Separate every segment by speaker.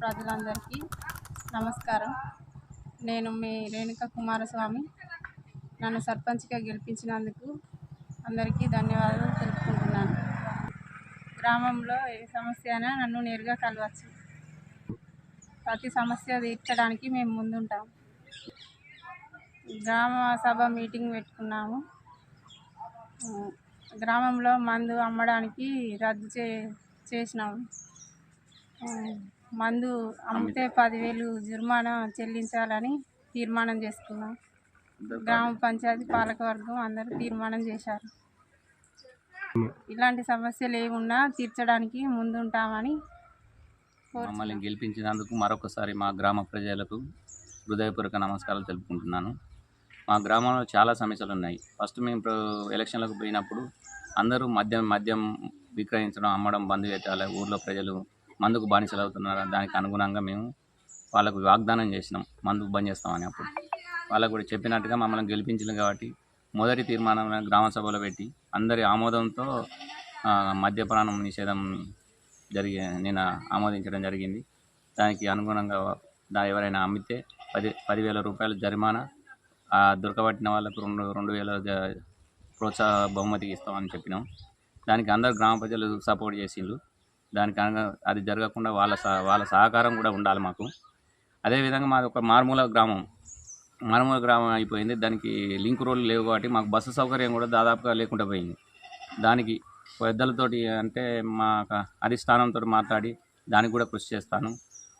Speaker 1: ప్రజలందరికీ నమస్కారం. నేను మీ రేణుక కుమారస్వామి. నన్ను సర్పంచ్గా గెలిపించినందుకు అందరికీ ధన్యవాదాలు తెలుపుకుంటున్నాను. గ్రామంలో ఏ సమస్య అయినా నన్ను నేరుగా కలవచ్చు. ప్రతి సమస్య తీర్చడానికి మేము ముందుంటాం. గ్రామ సభ మీటింగ్ పెట్టుకున్నాము. గ్రామంలో మందు అమ్మడానికి రద్దు చే చేసినాము. మందు అమ్మితే పదివేలు జుర్మానా చెల్లించాలని తీర్మానం చేసుకున్నాం. గ్రామ పంచాయతీ పాలకవర్గం అందరూ తీర్మానం చేశారు. ఇలాంటి సమస్యలు ఏమున్నా తీర్చడానికి ముందుంటామని
Speaker 2: మమ్మల్ని గెలిపించినందుకు మరొకసారి మా గ్రామ ప్రజలకు హృదయపూర్వక నమస్కారాలు తెలుపుకుంటున్నాను. మా గ్రామంలో చాలా సమస్యలు ఉన్నాయి. ఫస్ట్ మేము ఎలక్షన్లకు పోయినప్పుడు అందరూ మద్యం మద్యం విక్రయించడం అమ్మడం బంద్ పెట్టాలి ఊర్లో ప్రజలు మందుకు బానిసలు అవుతున్నారు దానికి అనుగుణంగా మేము వాళ్ళకు వాగ్దానం చేసినాం. మందుకు బంద్ చేస్తామని అప్పుడు. వాళ్ళకు కూడా చెప్పినట్టుగా మమ్మల్ని గెలిపించలేం కాబట్టి మొదటి తీర్మానం గ్రామ సభలో పెట్టి అందరి ఆమోదంతో మద్యపానం నిషేధం జరిగి నేను ఆమోదించడం జరిగింది. దానికి అనుగుణంగా దా ఎవరైనా అమ్మితే పది పదివేల రూపాయల జరిమానా ఆ దొరకబట్టిన వాళ్ళకు రెండు రెండు వేల ప్రోత్సాహ బహుమతి ఇస్తామని చెప్పినాం. దానికి అందరు గ్రామ ప్రజలు సపోర్ట్ చేసిండ్రు. దానికి అనగా అది జరగకుండా వాళ్ళ సహ వాళ్ళ సహకారం కూడా ఉండాలి మాకు. అదేవిధంగా మాది ఒక మారుమూల గ్రామం. మారుమూల గ్రామం అయిపోయింది. దానికి లింక్ రోడ్లు లేవు కాబట్టి మాకు బస్సు సౌకర్యం కూడా దాదాపుగా లేకుండా పోయింది. దానికి పెద్దలతోటి అంటే మా అధిష్టానంతో మాట్లాడి దానికి కూడా కృషి చేస్తాను.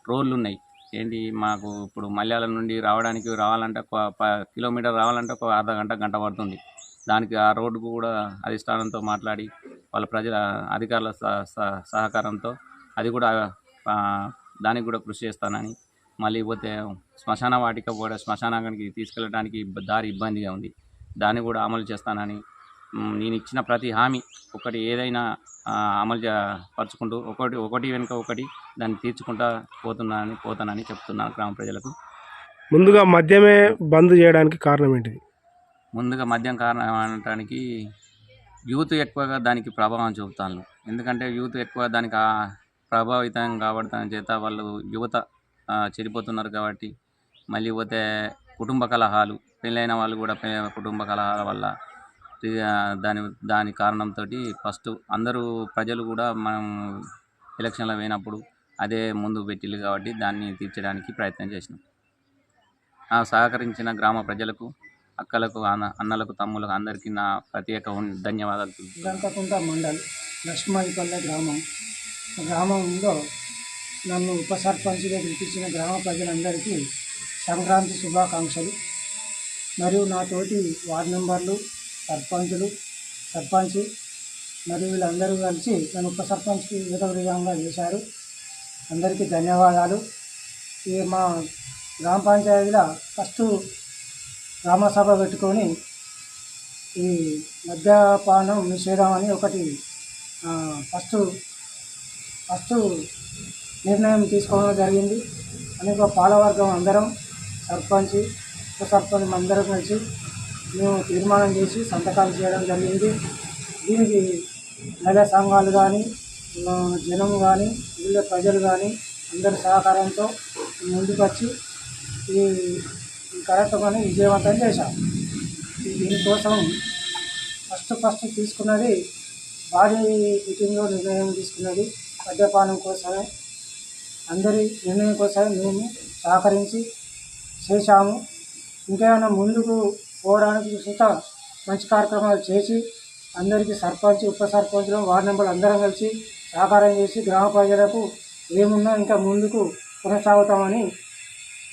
Speaker 2: రోడ్లు ఉన్నాయి ఏంటి మాకు ఇప్పుడు మల్యాల నుండి రావడానికి రావాలంటే ఒక ప- కిలోమీటర్ రావాలంటే ఒక అర్ధ గంట గంట పడుతుంది. దానికి ఆ రోడ్డుకు కూడా అధిష్టానంతో మాట్లాడి వాళ్ళ ప్రజల అధికారుల సహ- సహ- సహకారంతో అది కూడా దానికి కూడా కృషి చేస్తానని మళ్ళీ పోతే శ్మశాన వాటిక కూడా శ్మశానానికి తీసుకెళ్ళడానికి దారి ఇబ్బందిగా ఉంది. దాన్ని కూడా అమలు చేస్తానని నేను ఇచ్చిన ప్రతి హామీ ఒకటి ఏదైనా అమలు చే పరుచుకుంటూ ఒకటి ఒకటి వెనుక ఒకటి దాన్ని తీర్చుకుంటా పోతున్నానని పోతానని చెప్తున్నాను గ్రామ ప్రజలకు.
Speaker 3: ముందుగా మద్యమే బంద్ చేయడానికి కారణం ఏంటిది?
Speaker 2: ముందుగా మద్యం కారణం అనటానికి యూత్ ఎక్కువగా దానికి ప్రభావం చూపుతాను ఎందుకంటే యూత్ ఎక్కువ దానికి ప్రభావితం కాబడతాం చేత వాళ్ళు యువత చెడిపోతున్నారు కాబట్టి మళ్ళీ పోతే కుటుంబ కలహాలు పెళ్ళైన వాళ్ళు కూడా కుటుంబ కలహాల వల్ల దాని దాని కారణంతో ఫస్ట్ అందరూ ప్రజలు కూడా మనం ఎలక్షన్లో పోయినప్పుడు అదే ముందు పెట్టిల్లు కాబట్టి దాన్ని తీర్చడానికి ప్రయత్నం చేసినాం. ఆ సహకరించిన గ్రామ ప్రజలకు అక్కలకు అన్నలకు తమ్ములకు అందరికీ నా ప్రత్యేక ఉన్- ధన్యవాదాలు
Speaker 4: గంటకుంట మండల్ లక్ష్మాయిపల్లె గ్రామం. గ్రామంలో నన్ను ఉప సర్పంచ్గా పిలిపించిన గ్రామ ప్రజలందరికీ సంక్రాంతి శుభాకాంక్షలు. మరియు నా తోటి వార్డు మెంబర్లు సర్పంచులు సర్పంచ్ మరియు వీళ్ళందరూ కలిసి నన్ను ఉప సర్పంచ్కి ఏదో విధంగా చేశారు. అందరికీ ధన్యవాదాలు. ఈ మా గ్రామ పంచాయతీలో ఫస్ట్ గ్రామసభ పెట్టుకొని ఈ మద్యపానం నిషేధమని అని ఒకటి ఫస్ట్ ఫస్ట్ నిర్ణయం తీసుకోవడం జరిగింది. అనేక పాలవర్గం అందరం సర్పంచ్ ఉప సర్పంచ్ అందరం కలిసి మేము తీర్మానం చేసి సంతకాలు చేయడం జరిగింది. దీనికి మహిళా సంఘాలు కానీ జనం కానీ ఊళ్ళో ప్రజలు కానీ అందరి సహకారంతో ముందుకొచ్చి ఈ కార్యక్రమాన్ని విజయవంతం చేశాం. దీనికోసం ఫస్ట్ ఫస్ట్ తీసుకున్నది భారీ మీటింగ్లో నిర్ణయం తీసుకున్నది మద్యపానం కోసమే. అందరి నిర్ణయం కోసమే మేము సహకరించి చేశాము. ఇంకేమైనా ముందుకు పోవడానికి సుత మంచి కార్యక్రమాలు చేసి అందరికీ సర్పంచ్ ఉప సర్పంచ్లు వార్డు మెంబర్లు అందరం కలిసి సహకారం చేసి గ్రామ ప్రజలకు ఏమున్నా ఇంకా ముందుకు కొనసాగుతామని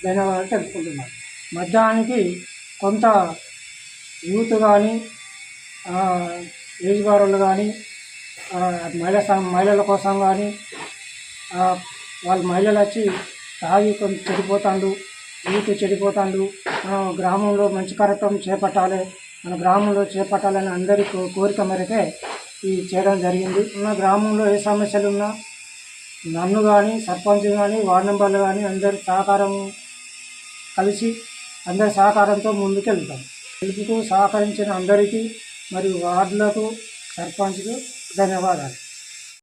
Speaker 4: ధన్యవాదాలు తెలుపుకుంటున్నాను. మధ్యాహ్నానికి కొంత యూత్ కానీ ఏజ్ బారోళ్ళు కానీ మహిళా మహిళల కోసం కానీ వాళ్ళ మహిళలు వచ్చి తాగి కొంచెం చెడిపోతాండు యూత్ చెడిపోతాండు మనం గ్రామంలో మంచి కార్యక్రమం చేపట్టాలి మన గ్రామంలో చేపట్టాలని అందరి కో- కోరిక మేరకే ఈ చేయడం జరిగింది. మన గ్రామంలో ఏ సమస్యలు ఉన్నా నన్ను కానీ సర్పంచ్ కానీ వార్డు మెంబర్లు కానీ అందరి సహకారం కలిసి అందరి సహకారంతో ముందుకెళ్తాం. గెలుపుకు సహకరించిన అందరికీ మరియు వార్డులకు సర్పంచ్కు ధన్యవాదాలు.